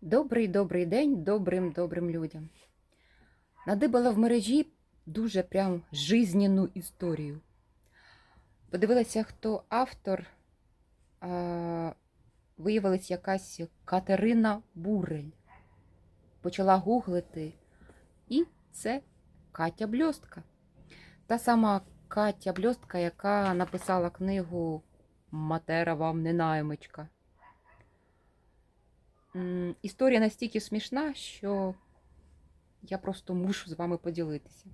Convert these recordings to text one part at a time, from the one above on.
Добрий добрий день добрим добрим людям. Надибала в мережі дуже прям жизненну історію. Подивилася, хто автор. А, виявилась якась Катерина Бурель. Почала гуглити, і це Катя Бльостка. Та сама Катя Бльостка, яка написала книгу Матера вам не наймичка. Історія настільки смішна, що я просто мушу з вами поділитися.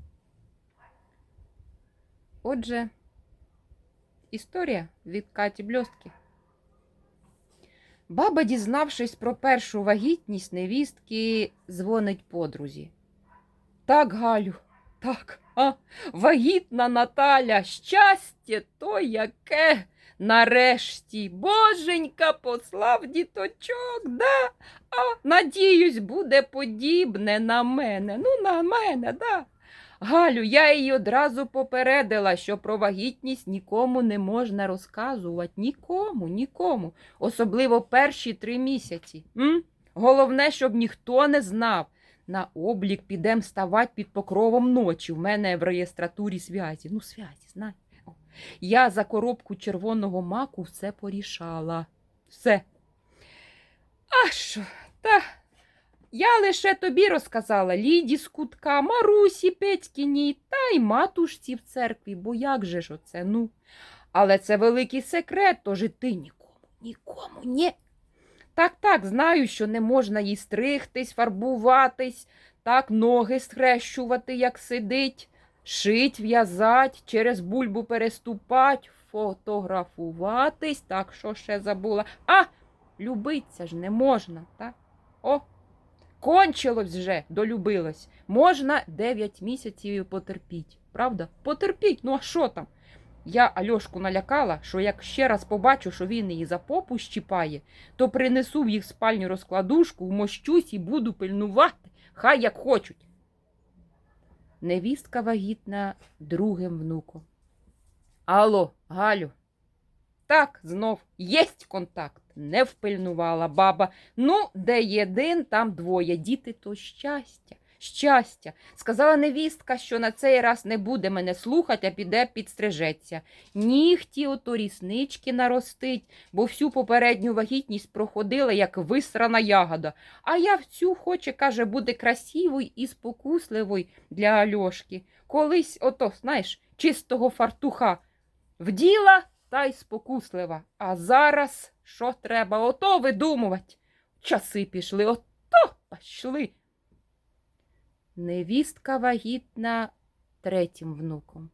Отже, історія від Каті Бльостки. Баба, дізнавшись про першу вагітність невістки, дзвонить подрузі. Так, Галю, так, а, вагітна Наталя, щастя то яке. Нарешті, боженька послав діточок, да? А, надіюсь, буде подібне на мене. Ну, на мене, да. Галю, я її одразу попередила, що про вагітність нікому не можна розказувати. Нікому, нікому. Особливо перші три місяці. М? Головне, щоб ніхто не знав. На облік підем ставати під покровом ночі. В мене в реєстратурі зв'язі. Ну, зв'язі, знай. Я за коробку червоного маку все порішала. Все. А що? Та я лише тобі розказала Ліді з кутка, Марусі Петькіній та й матушці в церкві, бо як же ж оце, ну. Але це великий секрет, тож і ти нікому, нікому, ні. Так, так, знаю, що не можна їй стригтись, фарбуватись, так ноги схрещувати, як сидить, шить, в'язать, через бульбу переступать, фотографуватись, так що ще забула. А, любиться ж не можна, так? О, кончилось вже, долюбилось. Можна 9 місяців потерпіть. Правда? Потерпіть, ну а що там? Я Альошку налякала, що як ще раз побачу, що він її за попу щіпає, то принесу в їх спальню розкладушку, вмощусь і буду пильнувати, хай як хочуть. Невістка вагітна другим внуком. Алло, Галю. Так, знов єсть контакт. Не впильнувала баба. Ну, де єдин, там двоє. Діти то щастя. Щастя. Сказала невістка, що на цей раз не буде мене слухати, а піде підстрижеться. Нігті ото ріснички наростить, бо всю попередню вагітність проходила, як висрана ягода. А я в цю хоче, каже, буде красивою і спокусливою для Альошки. Колись, ото, знаєш, чистого фартуха вділа та й спокуслива. А зараз що треба? Ото видумувати. Часи пішли, ото пішли. Невістка вагітна третім внуком.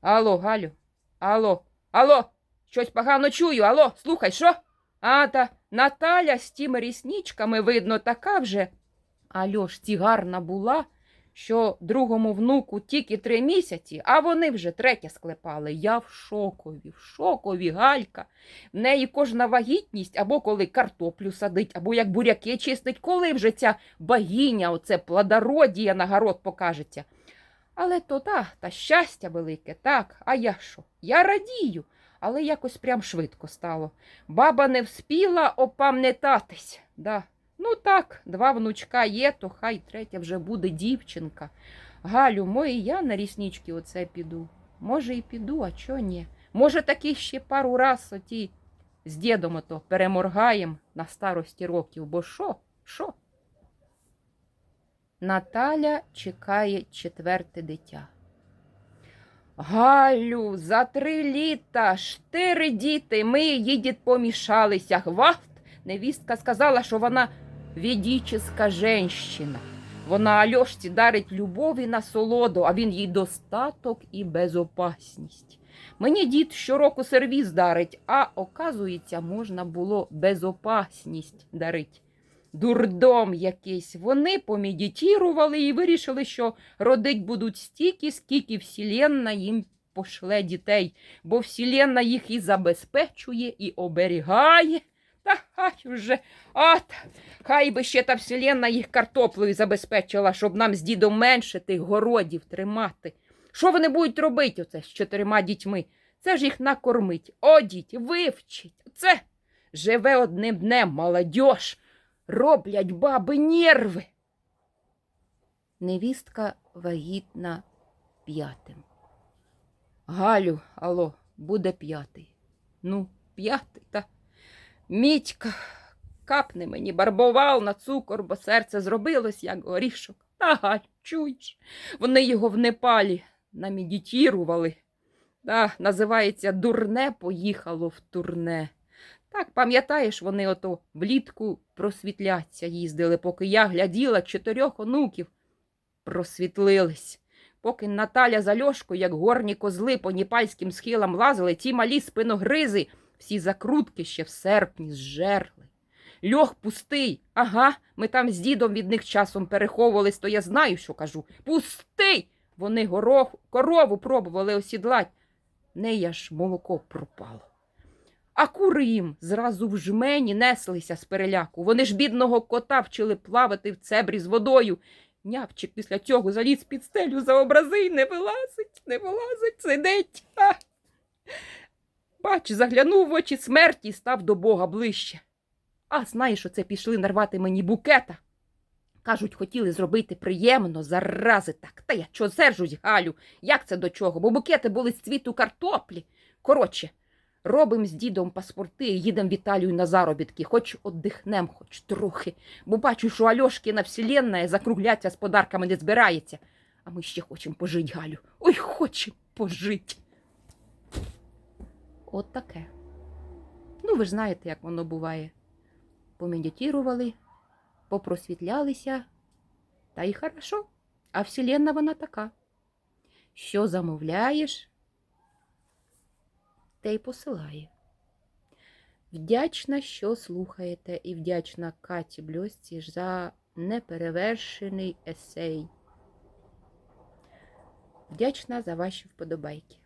Алло, Галю, алло, алло, щось погано чую, алло, слухай, що? А та Наталя з тими рісничками, видно, така вже. Альош, ці гарна була, що другому внуку тільки три місяці, а вони вже третє склепали. Я в шокові, в шокові, Галька. В неї кожна вагітність, або коли картоплю садить, або як буряки чистить, коли вже ця богиня, оце плодородія на город покажеться. Але то та, та щастя велике, так, а я що? Я радію, але якось прям швидко стало. Баба не вспіла опам'ятатись. Да. Ну так, два внучка є, то хай третя вже буде дівчинка. Галю, мо і я на ріснички оце піду. Може, і піду, а чо ні? Може, таки ще пару раз оті з дідом ото переморгаєм на старості років, бо що? Що? Наталя чекає четверте дитя. Галю, за три літа, штири діти, ми її помішалися. Гвалт. Невістка сказала, що вона ведіческа женщина. Вона Альошці дарить любов і насолоду, а він їй достаток і безопасність. Мені дід щороку сервіз дарить, а оказується, можна було безопасність дарить. Дурдом якийсь. Вони помедитірували і вирішили, що родить будуть стільки, скільки Вселенна їм пошле дітей, бо Вселенна їх і забезпечує, і оберігає. Та хай уже, от, хай би ще та Вселенна їх картоплею забезпечила, щоб нам з дідом менше тих городів тримати. Що вони будуть робити оце з чотирма дітьми? Це ж їх накормить, одіть, вивчить. Це живе одним днем, молодьож. роблять баби нерви. Невістка вагітна п'ятим. Галю, алло, буде п'ятий. Ну, п'ятий, та. Мітька, капни мені барбовал на цукор, бо серце зробилось, як горішок. Та Галь, чуєш? Вони його в Непалі намедітірували. Да, називається Дурне поїхало в турне. Так, пам'ятаєш, вони ото влітку просвітляться їздили, поки я гляділа чотирьох онуків. Просвітлились. Поки Наталя з Альошкою, як горні козли по ніпальським схилам лазили, ті малі спиногризи всі закрутки ще в серпні зжерли. Льох пустий. Ага, ми там з дідом від них часом переховувались, то я знаю, що кажу. Пустий! Вони горох, корову пробували осідлать. Нея ж молоко пропало. А кури їм зразу в жмені неслися з переляку. Вони ж бідного кота вчили плавати в цебрі з водою. Нявчик після цього заліз під стелю за образи й не вилазить, не вилазить, сидить. Бач, заглянув в очі смерті і став до Бога ближче. А знаєш, що це пішли нарвати мені букета. Кажуть, хотіли зробити приємно, зарази так. Та я чого сержусь, Галю? Як це до чого? Бо букети були з цвіту картоплі. Коротше, робимо з дідом паспорти і їдемо в Італію на заробітки, хоч оддихнем, хоч трохи. Бо бачу, що Альошкина вселенная закругляться з подарками не збирається. А ми ще хочемо пожить, Галю. Ой, хочемо пожить. От таке. Ну, ви ж знаєте, як воно буває. Помедитірували, попросвітлялися, та й хорошо. А вселенна вона така. Що замовляєш, те й посилає. Вдячна, що слухаєте, і вдячна Каті Бльосці за неперевершений есей. Вдячна за ваші вподобайки.